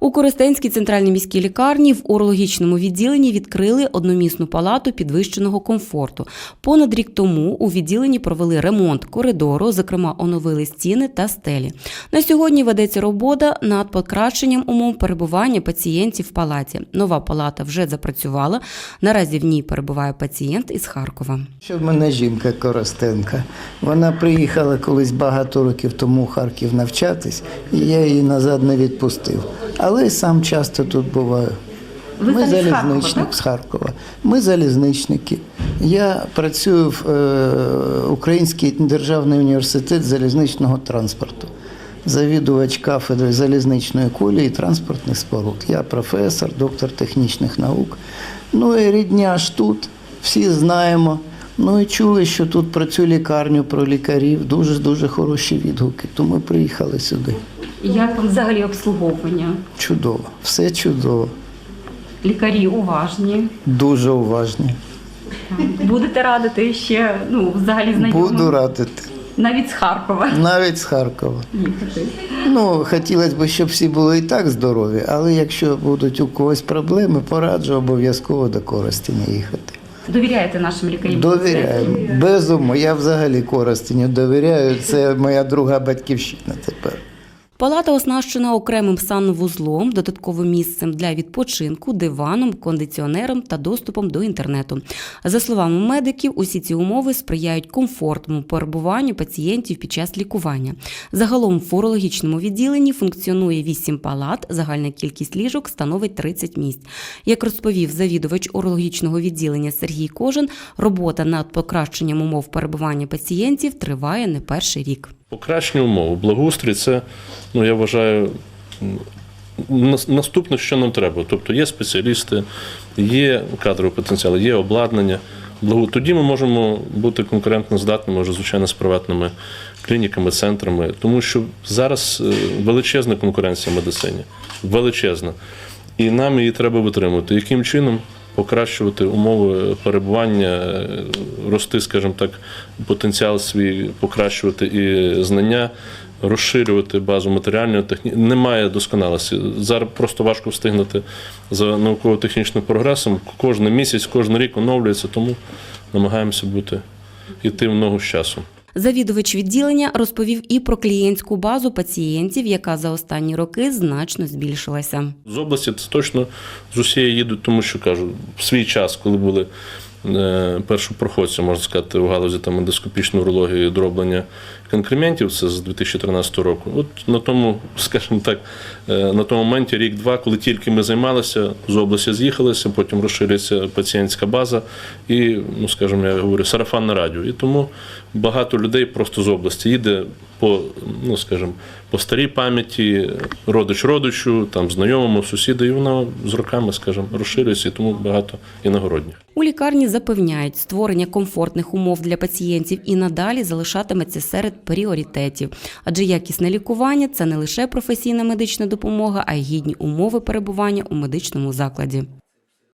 У Коростенській центральній міській лікарні в урологічному відділенні відкрили одномісну палату підвищеного комфорту. Понад рік тому у відділенні провели ремонт коридору, зокрема оновили стіни та стелі. На сьогодні ведеться робота над покращенням умов перебування пацієнтів в палаті. Нова палата вже запрацювала. Наразі в ній перебуває пацієнт із Харкова. Що в мене жінка Коростенка. Вона приїхала колись багато років тому в Харків навчатись, і я її назад не відпустив. Але й сам часто тут буваю. Ви Ми самі з Харкова, з Харкова. Ми залізничники. Я працюю в е, Український державний університет залізничного транспорту. Завідувач кафедри залізничної колії і транспортних споруд. Я професор, доктор технічних наук. Ну і рідня ж тут, всі знаємо. Ну і чули, що тут про цю лікарню, про лікарів дуже дуже хороші відгуки. Тому приїхали сюди. Як вам взагалі обслуговування? Чудово, все чудово, Лікарі уважні. дуже уважні. Будете радити ще ну взагалі Буду радити. навіть з Харкова Навіть з Харкова. їхати. Ну, хотілося б, щоб всі були і так здорові, але якщо будуть у когось проблеми, пораджу обов'язково до Коростеня їхати. Довіряєте нашим лікарям? Довіряю. Безумовно, я взагалі Коростеню довіряю. Це моя друга батьківщина тепер. Палата оснащена окремим санвузлом, додатковим місцем для відпочинку, диваном, кондиціонером та доступом до інтернету. За словами медиків, усі ці умови сприяють комфортному перебуванню пацієнтів під час лікування. Загалом в урологічному відділенні функціонує 8 палат, загальна кількість ліжок становить 30 місць. Як розповів завідувач урологічного відділення Сергій Кожин, робота над покращенням умов перебування пацієнтів триває не перший рік. Покращення умов, благоустрій це, ну я вважаю, наступне, що нам треба. Тобто є спеціалісти, є кадровий потенціал, є обладнання. Тоді ми можемо бути конкурентно здатними, вже, звичайно, з приватними клініками, центрами, тому що зараз е, величезна конкуренція в медицині. Величезна. І нам її треба витримувати. Яким чином? Покращувати умови перебування, рости, скажімо так, потенціал свій, покращувати і знання, розширювати базу матеріальної техніки. Немає досконалості. Зараз просто важко встигнути за науково-технічним прогресом. Кожен місяць, кожен рік оновлюється, тому намагаємося бути йти в ногу з часом. Завідувач відділення розповів і про клієнтську базу пацієнтів, яка за останні роки значно збільшилася. З області це точно з усієї їдуть, тому що кажу, в свій час, коли були е, першопроходці, можна сказати, у галузі там ендоскопічної урології дроблення конкрементів, це з 2013 року. От на тому, скажімо так, е, на тому моменті рік-два, коли тільки ми займалися, з області з'їхалися, потім розширюється пацієнтська база і, ну скажімо, я говорю, сарафанне радіо. І тому багато людей просто з області їде по, ну скажімо, по старій пам'яті, родич родичу, там знайомому, сусіду, і воно з роками, скажімо, розширюється, і тому багато іногородніх. У лікарні запевняють, створення комфортних умов для пацієнтів і надалі залишатиметься серед пріоритетів, адже якісне лікування це не лише професійна медична допомога, а й гідні умови перебування у медичному закладі.